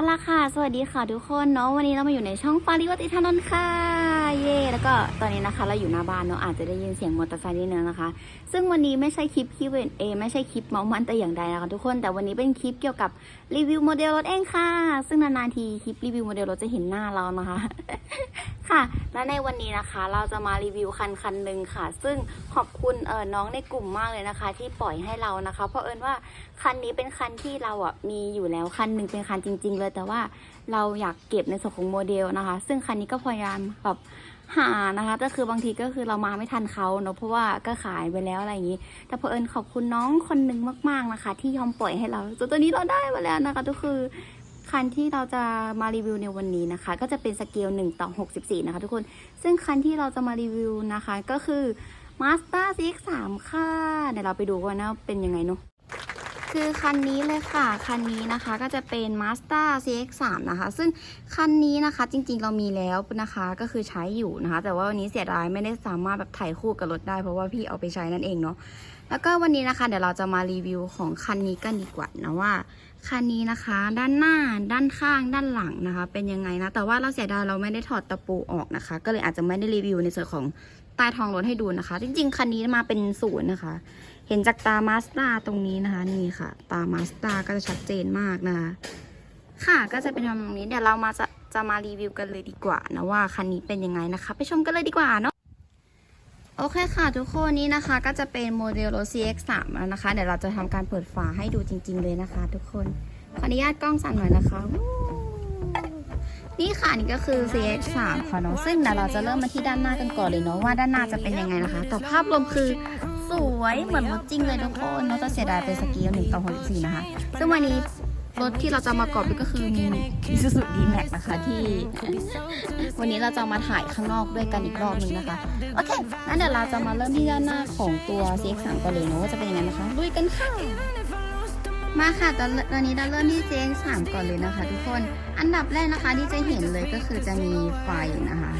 เอาละค่ะ สวัสดีค่ะทุกคนเนาะวันนี้เรามาอยู่ในช่องฟาริวัติธานนท์ค่ะ เย่แล้วก็ตอนนี้นะคะ เราอยู่หน้าบ้านเนาะอาจจะได้ยินเสียงมอเตอร์ไซค์นิดนึงนะคะ ซึ่งวันนี้ไม่ใช่คลิปคิวเอไม่ใช่คลิปเมาส์มันแต่อย่างใดนะคะทุกคนแต่วันนี้เป็นคลิปเกี่ยวกับรีวิวโมเดลรถเองค่ะ ซึ่งนานๆทีคลิปรีวิวโมเดลรถจะเห็นหน้าเรานะคะค่ะและในวันนี้นะคะเราจะมารีวิวคันคันหนึ่งค่ะ ซึ่งขอบคุณเออน้องในกลุ่มมากเลยนะคะ ที่ปล่อยให้เรานะคะ เพราะเอิญว่าคันนี้เป็นคันที่เราอะมีอยู่แล้วคันหนึ่งเป็นคันจริง ๆ เลยแต่ว่า เราอยากเก็บในส่วนของโมเดลนะคะ ซึ่งคันนี้ก็พยายามแบบหานะคะก็คือบางทีก็คือเรามาไม่ทันเขาเนาะเพราะว่าก็ขายไปแล้วอะไรอย่างนี้ แต่เพอเอิญขอบคุณน้องคนหนึ่งมากๆนะคะ ที่ยอมปล่อยให้เราจนตอนนี้เราได้มาแล้วนะคะก็คือคันที่เราจะมารีวิวในวันนี้นะคะ ก็จะเป็นสเกล1ต่อ64 นะคะทุกคน ซึ่งคันที่เราจะมารีวิวนะคะ ก็คือ Mazda CX-3 ค่ะเดี๋ยวเราไปดูกันนะเป็นยังไงเนาะ คือคันนี้เลยค่ะ คันนี้นะคะก็จะเป็น Mazda CX-3 นะคะ ซึ่งคันนี้นะคะจริงๆเรามีแล้วนะคะก็คือใช้อยู่นะคะ แต่ว่าวันนี้เสียดายไม่ได้สามารถแบบถ่ายคู่กับรถได้ เพราะว่าพี่เอาไปใช้นั่นเองเนาะแล้วก็วันนี้นะคะเดี๋ยวเราจะมารีวิวของคันนี้กันดีกว่านะว่าคันนี้นะคะ ด้านหน้าด้านข้างด้านหลังนะคะ เป็นยังไงนะ แต่ว่าเราเสียดายเราไม่ได้ถอดตะปูออกนะคะ ก็เลยอาจจะไม่ได้รีวิวในส่วนของใต้ท้องรถให้ดูนะคะ จริง ๆ คันนี้มาเป็นศูนย์นะคะ เห็นจากตามาสตาตรงนี้นะคะนี่ค่ะ ตามาสตาก็จะชัดเจนมากนะคะ ค่ะก็จะเป็นประมาณนี้เดี๋ยวเรามาจะจะมารีวิวกันเลยดีกว่านะว่าคันนี้เป็นยังไงนะคะ ไปชมกันเลยดีกว่าเนาะโอเคค่ะทุกคนนี้นะคะก็จะเป็นโมเดลรถ CX3 แล้วนะคะ เดี๋ยวเราจะทำการเปิดฝาให้ดูจริง ๆ เลยนะคะ ทุกคนขออนุญาตกล้องสั่นหน่อยนะคะ นี่ค่ะนี่ก็คือ CX3 ค่ะเนาะซึ่งเดี๋ยวเราจะเริ่มมาที่ด้านหน้ากันก่อนเลยเนาะว่าด้านหน้าจะเป็นยังไงนะคะ แต่ภาพรวมคือ สวยเหมือนรถจริงเลยทุกคนเนาะแต่เสียดายเป็นสเกล1ต่อ64นะคะ ซึ่งวันนี้รถที่เราจะมากอบก็คือมี Isuzu D-Max นะคะที่ วันนี้เราจะมาถ่ายข้างนอกด้วยกันอีกรอบนึงนะคะ โอเคงั้นเดี๋ยวเราจะมาเริ่มที่ด้านหน้าของตัว CX3 ก่อนเลยเนอะว่าจะเป็นยังไงนะคะลุยกันค่ะ มาค่ะตอนตอนนี้เราเริ่มที่ CX3 ก่อนเลยนะคะ ทุกคนอันดับแรกนะคะที่จะเห็นเลยก็คือจะมีไฟนะคะ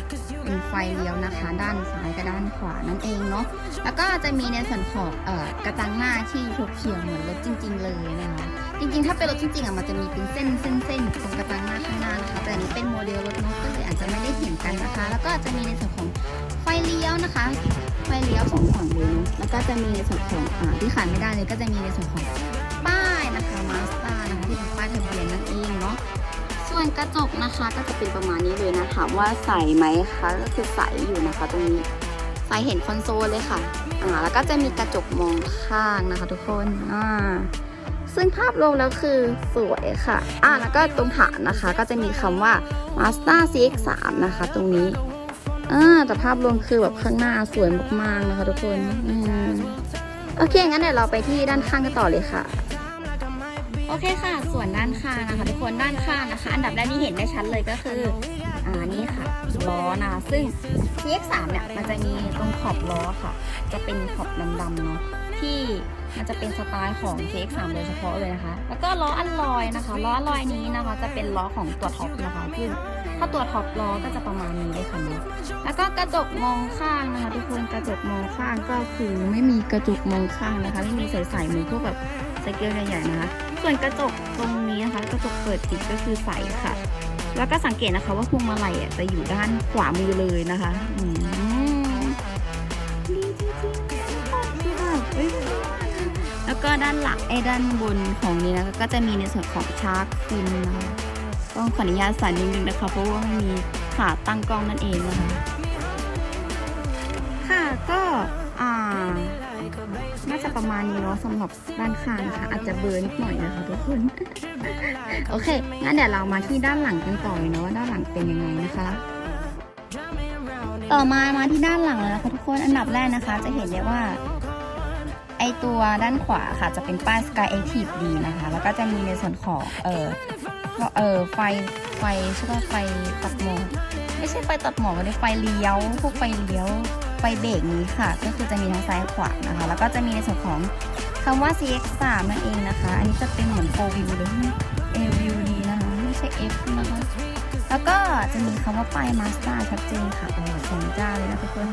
เป็นไฟเลี้ยวนะคะ ด้านซ้ายกับด้านขวานั่นเองเนาะแล้วก็จะมีในส่วนของเอ่อกระจังหน้าที่ถูกเขียวเหมือนรถจริง ๆ เลยนะคะจริงๆ ถ้าเป็นรถจริงๆอะมันจะมีเป็นเส้นเส้นเส้นตรงกระจังหน้าข้างหน้านะคะแต่อันนี้เป็นโมเดลรถเนอะก็เลยอาจจะไม่ได้เห็นกันนะคะ แล้วก็จะมีในส่วนของไฟเลี้ยวนะคะ ไฟเลี้ยวสองฝั่งเลยเนอะแล้วก็จะมีในส่วนของอ่าที่ขาดไม่ได้เลยก็จะมีในส่วนของป้ายนะคะมาสตาร์นะคะที่เป็นป้ายทะเบียนนั่นเอง ส่วนกระจกนะคะก็จะเป็นประมาณนี้เลยนะถามว่าใสไหมคะก็คือใสอยู่นะคะ ตรงนี้ใสเห็นคอนโซลเลยค่ะอ่าแล้วก็จะมีกระจกมองข้างนะคะ ทุกคนอ่าซึ่งภาพรวมแล้วคือสวยค่ะ อ่าแล้วก็ตรงฐานนะคะ ก็จะมีคำว่า Mazda CX-3 นะคะ ตรงนี้อ่าแต่ภาพรวมคือแบบข้างหน้าสวยมากๆนะคะ ทุกคนอืมโอเคงั้นเดี๋ยวเราไปที่ด้านข้างกันต่อเลยค่ะ โอเคค่ะ ส่วนด้านข้างนะคะทุกคนด้านข้างนะคะ อันดับแรกที่เห็นได้ชัดเลยก็คืออ่านี่ค่ะล้อนะซึ่ง CX3 เนี่ยมันจะมีตรงขอบล้อค่ะ จะเป็นขอบดำๆเนาะที่มันจะเป็นสไตล์ของ CX3 โดยเฉพาะเลยนะคะ แล้วก็ล้ออัลลอยนะคะล้ออัลลอยนี้นะคะ จะเป็นล้อของตัวท็อปนะคะซึ่งถ้าตัวท็อปล้อก็จะประมาณนี้เลยค่ะเนาะแล้วก็กระจกมองข้างนะคะ ทุกคนกระจกมองข้างก็คือไม่มีกระจกมองข้างนะคะ ไม่มีใสๆเหมือนพวกแบบสเกลใหญ่ๆนะคะ ส่วนกระจกตรงนี้นะคะ กระจกเปิดปิดก็คือใสค่ะ แล้วก็สังเกตนะคะว่าพวงมาลัยอะจะอยู่ด้านขวามือเลยนะคะอืมดีจริงๆคือแบบเอ้ยแล้วก็ด้านหลังไอ้ด้านบนของนี้นะคะก็จะมีในส่วนของชาร์กฟินนะคะต้องขออนุญาตสั่นนิดนึงนะคะ เพราะว่ามีขาตั้งกล้องนั่นเองนะคะ ค่ะก็อ่า น่าจะประมาณนี้เนาะสำหรับด้านข้างนะคะอาจจะเบิร์นนิดหน่อยนะคะทุกคน โอเค งั้นเดี๋ยวเรามาที่ด้านหลังกันต่อเลยเนาะว่าด้านหลังเป็นยังไงนะคะต่อมามาที่ด้านหลังแล้วนะคะทุกคนอันดับแรกนะคะ จะเห็นได้ว่า ไอตัวด้านขวาค่ะจะเป็นป้าย Sky Active D นะคะ แล้วก็จะมีในส่วนของเออเออไฟไฟใช่ป่ะไฟตัดหมอกไม่ใช่ไฟตัดหมอกเลยไฟเลี้ยวพวกไฟเลี้ยว ไฟเบรกนี้ค่ะ ก็คือจะมีทั้งซ้ายขวานะคะ แล้วก็จะมีในส่วนของคำว่า CX3 นั่นเองนะคะ อันนี้จะเป็นเหมือน 4 view เลย A view ดีนะคะ ไม่ใช่ F นะคะ แล้วก็จะมีคำว่าป้าย Mazda ชัดเจนค่ะโอ้โหสมจ้าเลยนะทุกคน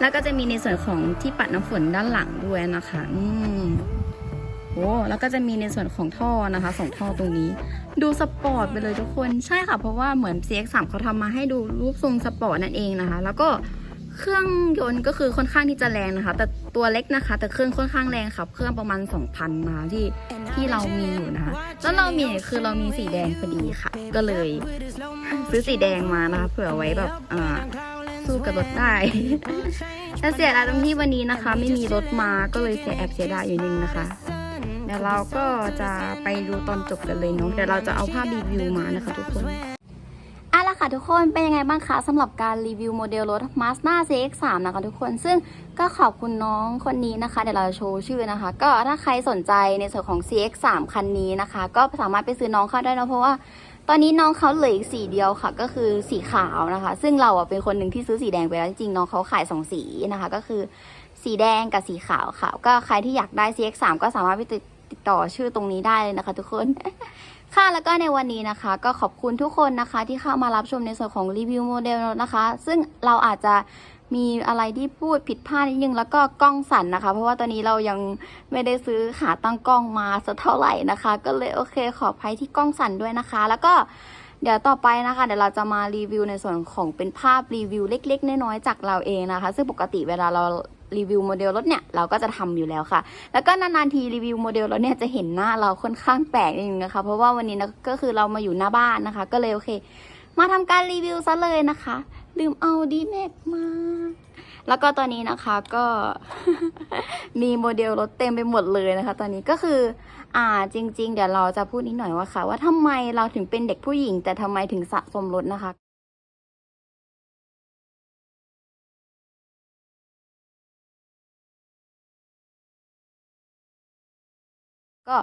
แล้วก็จะมีในส่วนของที่ปัดน้ำฝนด้านหลังด้วยนะคะ อืมโอ้แล้วก็จะมีในส่วนของท่อนะคะสองท่อตรงนี้ ดูสปอร์ตไปเลยทุกคน ใช่ค่ะ เพราะว่าเหมือน CX3 เขาทำมาให้ดูรูปทรงสปอร์ตนั่นเองนะคะ แล้วก็ เครื่องยนต์ก็คือค่อนข้างที่จะแรงนะคะ แต่ตัวเล็กนะคะ แต่เครื่องค่อนข้างแรงค่ะ เครื่องประมาณ 2,000นะคะที่ที่เรามีอยู่นะคะแล้วเรามีคือเรามีสีแดงพอดีค่ะ ก็เลยซื้อสีแดงมานะคะเผื่อไว้แบบอ่าสู้กับรถได้แต่เสียดายตรงที่วันนี้นะคะ ไม่มีรถมาก็เลยเสียแอบเสียดายอยู่นึงนะคะเดี๋ยวเราก็จะไปดูตอนจบกันเลยเนาะเดี๋ยวเราจะเอาภาพรีวิวมานะคะทุกคน ค่ะทุกคนเป็นยังไงบ้างคะสำหรับการรีวิวโมเดลรถ Mazda CX-3 นะคะทุกคนซึ่งก็ขอบคุณน้องคนนี้นะคะ เดี๋ยวเราจะโชว์ชื่อนะคะ ก็ถ้าใครสนใจในส่วนของ CX-3 คันนี้นะคะ ก็สามารถไปซื้อน้องเขาได้นะเพราะว่าตอนนี้น้องเขาเหลืออีกสีเดียวค่ะ ก็คือสีขาวนะคะ ซึ่งเราอะเป็นคนหนึ่งที่ซื้อสีแดงไปแล้วจริงๆน้องเขาขายสองสีนะคะ ก็คือสีแดงกับสีขาวค่ะ ก็ใครที่อยากได้ CX3 ก็สามารถไปติดต่อชื่อตรงนี้ได้เลยนะคะ ทุกคน ค่ะแล้วก็ในวันนี้นะคะ ก็ขอบคุณทุกคนนะคะ ที่เข้ามารับชมในส่วนของรีวิวโมเดลนะคะ ซึ่งเราอาจจะมีอะไรที่พูดผิดพลาดนิดนึงแล้วก็กล้องสั่นนะคะ เพราะว่าตอนนี้เรายังไม่ได้ซื้อขาตั้งกล้องมาสักเท่าไหร่นะคะ ก็เลยโอเคขออภัยที่กล้องสั่นด้วยนะคะ แล้วก็เดี๋ยวต่อไปนะคะ เดี๋ยวเราจะมารีวิวในส่วนของเป็นภาพรีวิวเล็ก ๆ น้อยๆจากเราเองนะคะ ซึ่งปกติเวลาเรา รีวิวโมเดลรถเนี่ยเราก็จะทำอยู่แล้วค่ะ แล้วก็นานๆทีรีวิวโมเดลรถเนี่ยจะเห็นหน้าเราค่อนข้างแปลกนิดนึงนะคะ เพราะว่าวันนี้นะก็คือเรามาอยู่หน้าบ้านนะคะ ก็เลยโอเค มาทำการรีวิวซะเลยนะคะ ลืมเอาดีแม็กมาแล้วก็ตอนนี้นะคะก็มีโมเดลรถเต็มไปหมดเลยนะคะ ตอนนี้ก็คือ อ่าจริง ๆ เดี๋ยวเราจะพูดนิดหน่อยว่าค่ะ ว่าทำไมเราถึงเป็นเด็กผู้หญิง แต่ทำไมถึงสะสมรถนะคะ ก็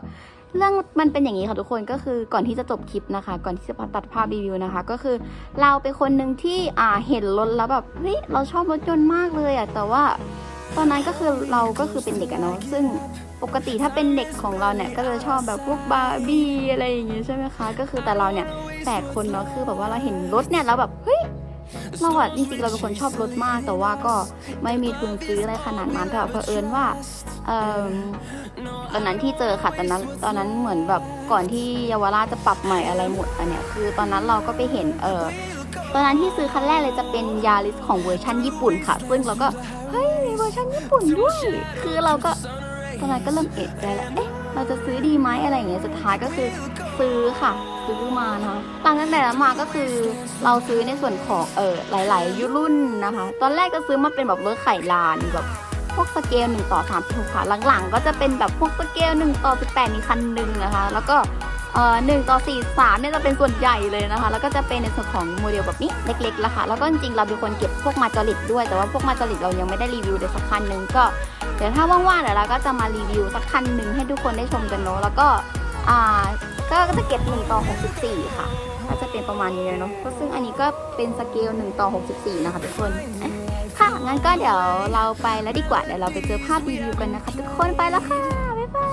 เรื่องมันเป็นอย่างนี้ค่ะทุกคนก็คือก่อนที่จะจบคลิปนะคะ ก่อนที่จะตัดภาพรีวิวนะคะ ก็คือเราเป็นคนหนึ่งที่อ่าเห็นรถแล้วแบบเฮ้ยเราชอบรถยนต์มากเลยอะแต่ว่าตอนนั้นก็คือเราก็คือเป็นเด็กอะเนาะซึ่งปกติถ้าเป็นเด็กของเราเนี่ยก็จะชอบแบบพวกบาร์บี้อะไรอย่างงี้ใช่ไหมคะ ก็คือแต่เราเนี่ยแปดคนเนาะคือแบบว่าเราเห็นรถเนี่ยเราแบบเฮ้ยเราอะจริงๆเราเป็นคนชอบรถมาก แต่ว่าก็ไม่มีทุนซื้ออะไรขนาดนั้นแต่เผอิญว่าเอ่อ ตอนนั้นที่เจอค่ะตอนนั้นตอนนั้นเหมือนแบบก่อนที่เยาวราชจะปรับใหม่อะไรหมดอันเนี้ยคือตอนนั้นเราก็ไปเห็นเออตอนนั้นที่ซื้อคันแรกเลยจะเป็นยาริสของเวอร์ชันญี่ปุ่นค่ะ ซึ่งเราก็เฮ้ยมีเวอร์ชันญี่ปุ่นด้วย คือเราก็ตอนนั้นก็เริ่มเอะใจแล้วเอ๊ะเราจะซื้อดีไหมอะไรอย่างเงี้ยสุดท้ายก็คือซื้อค่ะซื้อมานะคะหลังจากนั้นมาก็คือเราซื้อในส่วนของเออหลาย ๆ ยุรุ่นนะคะ ตอนแรกก็ซื้อมาเป็นแบบรถไข่ลานแบบ พวกสเกล1ต่อ36ค่ะหลังๆ ก็จะเป็นแบบพวกสเกล1ต่อ18มีคันหนึ่งนะคะ แล้วก็เอ่อหนึ่งต่อสี่สามเนี่ยจะเป็นส่วนใหญ่เลยนะคะ แล้วก็จะเป็นในส่วนของโมเดลแบบนี้เล็กๆละค่ะ แล้วก็จริงๆเราเป็นคนเก็บพวกมาจอริตด้วย แต่ว่าพวกมาจอริตเรายังไม่ได้รีวิวเลยสักคันหนึ่งก็เดี๋ยวถ้าว่างๆเดี๋ยวเราก็จะมารีวิวสักคันหนึ่งให้ทุกคนได้ชมกันเนาะ แล้วก็อ่าก็จะเก็บ1ต่อ64 ค่ะก็จะเป็นประมาณนี้เลยเนาะก็ซึ่งอันนี้ก็เป็นสเกล1ต่อ64 นะคะทุกคนอ่ งั้นก็เดี๋ยวเราไปแล้วดีกว่า เดี๋ยวเราไปเจอภาพรีวิวกันนะคะ ทุกคนไปแล้วค่ะ บ๊ายบาย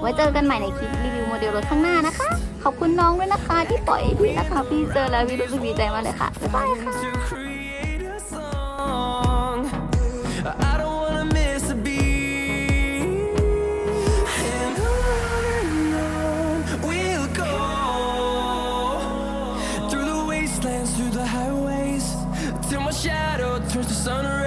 ไว้เจอกันใหม่ในคลิปรีวิวโมเดลรถข้างหน้านะคะ ขอบคุณน้องด้วยนะคะที่ปล่อยพี่นะคะ พี่เจอแล้วพี่รู้สึกดีใจมากเลยค่ะ บ๊ายบายค่ะ the sunrise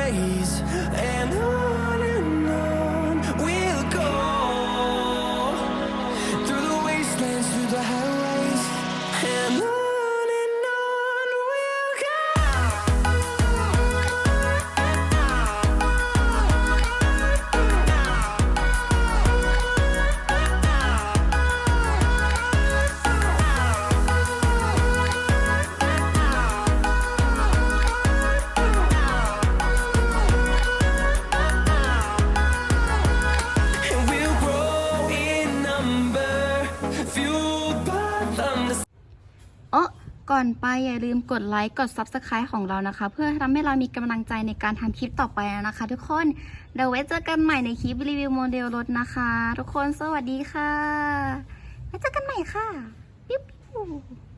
ก่อนไปอย่าลืมกดไลค์กด Subscribe ของเรานะคะ เพื่อทำให้เรามีกำลังใจในการทำคลิปต่อไปนะคะ ทุกคนเดี๋ยวไว้เจอกันใหม่ในคลิปรีวิวโมเดลรถนะคะ ทุกคนสวัสดีค่ะไว้เจอกันใหม่ค่ะปิ๊บปิ๊บ